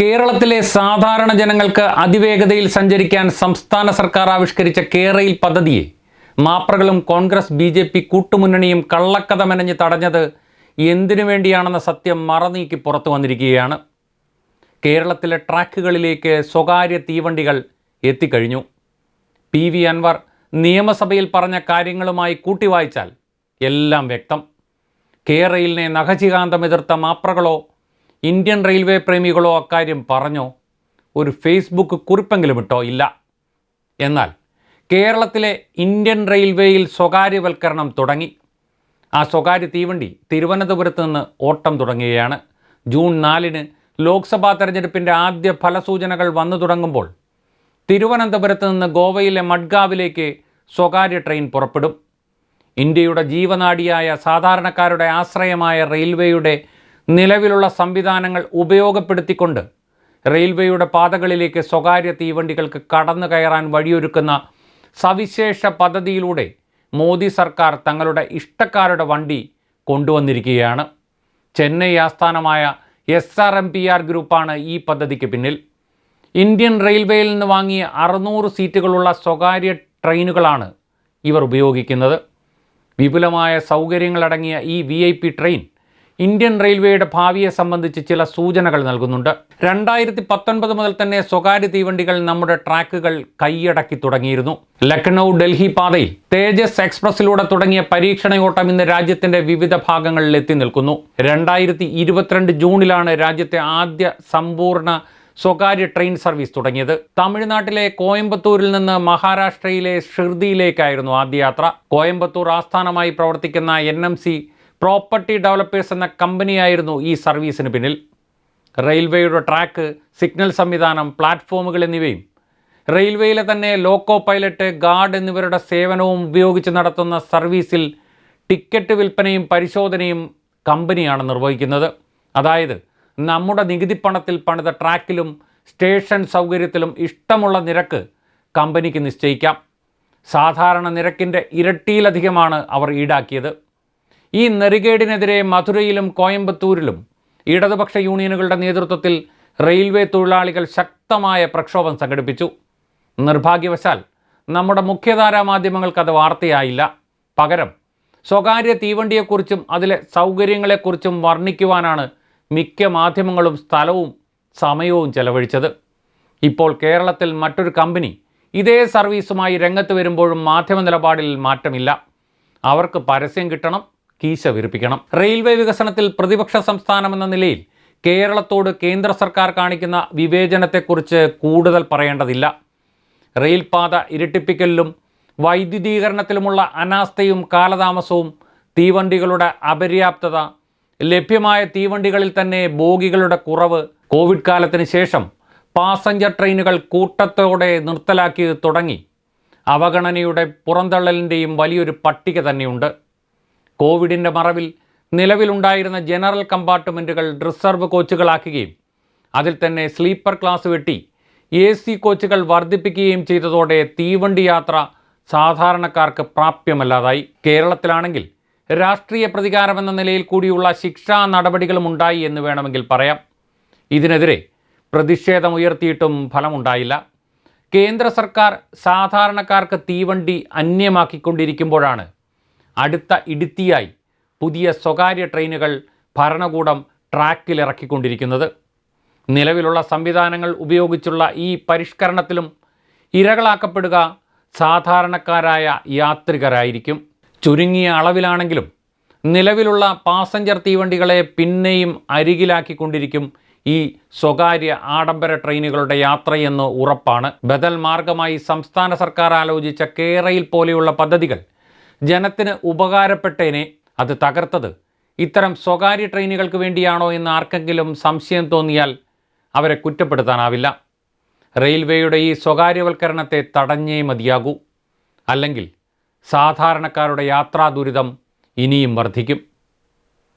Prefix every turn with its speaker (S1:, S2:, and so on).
S1: കേരളത്തിലെ സാധാരണ ജനങ്ങൾക്ക് അതിവേഗതയിൽ സഞ്ചരിക്കാൻ സംസ്ഥാന സർക്കാർ ആവിഷ്കരിച്ച കേരയിൽ പദ്ധതിയെ മാപ്രകളും കോൺഗ്രസ് ബി ജെ പി കൂട്ടുമുന്നണിയും കള്ളക്കഥ മെനഞ്ഞ് തടഞ്ഞത് എന്തിനു വേണ്ടിയാണെന്ന സത്യം മറനീക്കി പുറത്തു വന്നിരിക്കുകയാണ്. കേരളത്തിലെ ട്രാക്കുകളിലേക്ക് സ്വകാര്യ തീവണ്ടികൾ എത്തിക്കഴിഞ്ഞു. പി വി അൻവർ നിയമസഭയിൽ പറഞ്ഞ കാര്യങ്ങളുമായി കൂട്ടിവായിച്ചാൽ എല്ലാം വ്യക്തം. കേരയിലിനെ നഖചികാന്തം എതിർത്ത മാപ്രകളോ ഇന്ത്യൻ റെയിൽവേ പ്രേമികളോ അക്കാര്യം പറഞ്ഞോ? ഒരു ഫേസ്ബുക്ക് കുറിപ്പെങ്കിലും ഇട്ടോ? ഇല്ല. എന്നാൽ കേരളത്തിലെ ഇന്ത്യൻ റെയിൽവേയിൽ സ്വകാര്യവൽക്കരണം തുടങ്ങി. ആ സ്വകാര്യ തീവണ്ടി തിരുവനന്തപുരത്ത് നിന്ന് ഓട്ടം തുടങ്ങുകയാണ്. ജൂൺ നാലിന് ലോക്സഭാ തെരഞ്ഞെടുപ്പിന്റെ ആദ്യ ഫലസൂചനകൾ വന്നു തുടങ്ങുമ്പോൾ തിരുവനന്തപുരത്ത് നിന്ന് ഗോവയിലെ മഡ്ഗാവിലേക്ക് സ്വകാര്യ ട്രെയിൻ പുറപ്പെടും. ഇന്ത്യയുടെ ജീവനാടിയായ സാധാരണക്കാരുടെ ആശ്രയമായ റെയിൽവേയുടെ നിലവിലുള്ള സംവിധാനങ്ങൾ ഉപയോഗപ്പെടുത്തിക്കൊണ്ട് റെയിൽവേയുടെ പാതകളിലേക്ക് സ്വകാര്യ തീവണ്ടികൾക്ക് കടന്നു കയറാൻ വഴിയൊരുക്കുന്ന സവിശേഷ പദ്ധതിയിലൂടെ മോദി സർക്കാർ തങ്ങളുടെ ഇഷ്ടക്കാരുടെ വണ്ടി കൊണ്ടുവന്നിരിക്കുകയാണ്. ചെന്നൈ ആസ്ഥാനമായ S R M P R ഗ്രൂപ്പാണ് ഈ പദ്ധതിക്ക് പിന്നിൽ. ഇന്ത്യൻ റെയിൽവേയിൽ നിന്ന് വാങ്ങിയ അറുന്നൂറ് സീറ്റുകളുള്ള സ്വകാര്യ ട്രെയിനുകളാണ് ഇവർ ഉപയോഗിക്കുന്നത്. വിപുലമായ സൗകര്യങ്ങളടങ്ങിയ ഈ വി ട്രെയിൻ ഇന്ത്യൻ റെയിൽവേയുടെ ഭാവിയെ സംബന്ധിച്ച് ചില സൂചനകൾ നൽകുന്നുണ്ട്. രണ്ടായിരത്തി പത്തൊൻപത് മുതൽ തന്നെ സ്വകാര്യ തീവണ്ടികൾ നമ്മുടെ ട്രാക്കുകൾ കൈയടക്കി തുടങ്ങിയിരുന്നു. ലക്നൗ ഡൽഹി പാതയിൽ തേജസ് എക്സ്പ്രസിലൂടെ തുടങ്ങിയ പരീക്ഷണയോട്ടം ഇന്ന് രാജ്യത്തിന്റെ വിവിധ ഭാഗങ്ങളിൽ എത്തി നിൽക്കുന്നു. രണ്ടായിരത്തി ഇരുപത്തിരണ്ട് ജൂണിലാണ് രാജ്യത്തെ ആദ്യ സമ്പൂർണ സ്വകാര്യ ട്രെയിൻ സർവീസ് തുടങ്ങിയത്. തമിഴ്നാട്ടിലെ കോയമ്പത്തൂരിൽ നിന്ന് മഹാരാഷ്ട്രയിലെ ഷിർദിയിലേക്കായിരുന്നു ആദ്യ യാത്ര. കോയമ്പത്തൂർ ആസ്ഥാനമായി പ്രവർത്തിക്കുന്ന N M C property developers എന്ന കമ്പനിയായിരുന്നു ഈ സർവീസിന് പിന്നിൽ. റെയിൽവേയുടെ ട്രാക്ക് സിഗ്നൽ സംവിധാനം പ്ലാറ്റ്ഫോമുകൾ എന്നിവയും റെയിൽവേയിലെ തന്നെ ലോക്കോ പൈലറ്റ് ഗാർഡ് എന്നിവരുടെ സേവനവും ഉപയോഗിച്ച് നടത്തുന്ന സർവീസിൽ ടിക്കറ്റ് വിൽപ്പനയും പരിശോധനയും കമ്പനിയാണ് നിർവഹിക്കുന്നത്. അതായത് നമ്മുടെ നികുതി പണത്തിൽ പണിത ട്രാക്കിലും സ്റ്റേഷൻ സൗകര്യത്തിലും ഇഷ്ടമുള്ള നിരക്ക് കമ്പനിക്ക് നിശ്ചയിക്കാം. സാധാരണ നിരക്കിന്റെ ഇരട്ടിയിലധികമാണ് അവർ ഈടാക്കിയത്. ഈ നെറികേടിനെതിരെ മധുരയിലും കോയമ്പത്തൂരിലും ഇടതുപക്ഷ യൂണിയനുകളുടെ നേതൃത്വത്തിൽ റെയിൽവേ തൊഴിലാളികൾ ശക്തമായ പ്രക്ഷോഭം സംഘടിപ്പിച്ചു. നിർഭാഗ്യവശാൽ നമ്മുടെ മുഖ്യധാരാ മാധ്യമങ്ങൾക്ക് അത് വാർത്തയായില്ല. പകരം സ്വകാര്യ തീവണ്ടിയെക്കുറിച്ചും അതിലെ സൗകര്യങ്ങളെക്കുറിച്ചും വർണിക്കുവാനാണ് മിക്ക മാധ്യമങ്ങളും സ്ഥലവും സമയവും ചെലവഴിച്ചത്. ഇപ്പോൾ കേരളത്തിൽ മറ്റൊരു കമ്പനി ഇതേ സർവീസുമായി രംഗത്ത് വരുമ്പോഴും മാധ്യമ നിലപാടിൽ മാറ്റമില്ല. അവർക്ക് പരസ്യം കിട്ടണം കീശ വിരിപ്പിക്കണം. റെയിൽവേ വികസനത്തിൽ പ്രതിപക്ഷ സംസ്ഥാനമെന്ന നിലയിൽ കേരളത്തോട് കേന്ദ്ര സർക്കാർ കാണിക്കുന്ന വിവേചനത്തെക്കുറിച്ച് കൂടുതൽ പറയേണ്ടതില്ല. റെയിൽപാത ഇരട്ടിപ്പിക്കലിലും വൈദ്യുതീകരണത്തിലുമുള്ള അനാസ്ഥയും കാലതാമസവും തീവണ്ടികളുടെ അപര്യാപ്തത ലഭ്യമായ തീവണ്ടികളിൽ തന്നെ ബോഗികളുടെ കുറവ് കോവിഡ് കാലത്തിന് ശേഷം പാസഞ്ചർ ട്രെയിനുകൾ കൂട്ടത്തോടെ നിർത്തലാക്കിയത് തുടങ്ങി. അവഗണനയുടെ പുറന്തള്ളലിന്റെയും വലിയൊരു പട്ടിക തന്നെയുണ്ട്. കോവിഡിന്റെ മറവിൽ നിലവിലുണ്ടായിരുന്ന ജനറൽ കമ്പാർട്ട്മെന്റുകൾ റിസർവ് കോച്ചുകളാക്കുകയും അതിൽ തന്നെ സ്ലീപ്പർ ക്ലാസ് വെട്ടി എ സി കോച്ചുകൾ വർദ്ധിപ്പിക്കുകയും ചെയ്തതോടെ തീവണ്ടി യാത്ര സാധാരണക്കാർക്ക് പ്രാപ്യമല്ലാതായി. കേരളത്തിലാണെങ്കിൽ രാഷ്ട്രീയ പ്രതികാരമെന്ന നിലയിൽ കൂടിയുള്ള ശിക്ഷാ നടപടികളും ഉണ്ടായി എന്ന് വേണമെങ്കിൽ പറയാം. ഇതിനെതിരെ പ്രതിഷേധമുയർത്തിയിട്ടും ഫലമുണ്ടായില്ല. കേന്ദ്ര സർക്കാർ സാധാരണക്കാർക്ക് തീവണ്ടി അന്യമാക്കിക്കൊണ്ടിരിക്കുമ്പോഴാണ് അടുത്ത ഇടുത്തിയായി പുതിയ സ്വകാര്യ ട്രെയിനുകൾ ഭരണകൂടം ട്രാക്കിലിറക്കിക്കൊണ്ടിരിക്കുന്നത്. നിലവിലുള്ള സംവിധാനങ്ങൾ ഉപയോഗിച്ചുള്ള ഈ പരിഷ്കരണത്തിലും ഇരകളാക്കപ്പെടുക സാധാരണക്കാരായ യാത്രികരായിരിക്കും. ചുരുങ്ങിയ അളവിലാണെങ്കിലും നിലവിലുള്ള പാസഞ്ചർ തീവണ്ടികളെ പിന്നെയും അരികിലാക്കിക്കൊണ്ടിരിക്കും ഈ സ്വകാര്യ ആഡംബര ട്രെയിനുകളുടെ യാത്രയെന്ന് ഉറപ്പാണ്. ബദൽ മാർഗമായി സംസ്ഥാന സർക്കാർ ആലോചിച്ച കേരയിൽ പോലെയുള്ള പദ്ധതികൾ ജനത്തിന് ഉപകാരപ്പെട്ടേനെ അത് തകർത്തത്. ഇത്തരം സ്വകാര്യ ട്രെയിനുകൾക്ക് വേണ്ടിയാണോ എന്ന് ആർക്കെങ്കിലും സംശയം തോന്നിയാൽ അവരെ കുറ്റപ്പെടുത്താനാവില്ല. റെയിൽവേയുടെ ഈ സ്വകാര്യവൽക്കരണത്തെ തടഞ്ഞേ മതിയാകൂ. അല്ലെങ്കിൽ സാധാരണക്കാരുടെ യാത്രാ ദുരിതം ഇനിയും വർദ്ധിക്കും.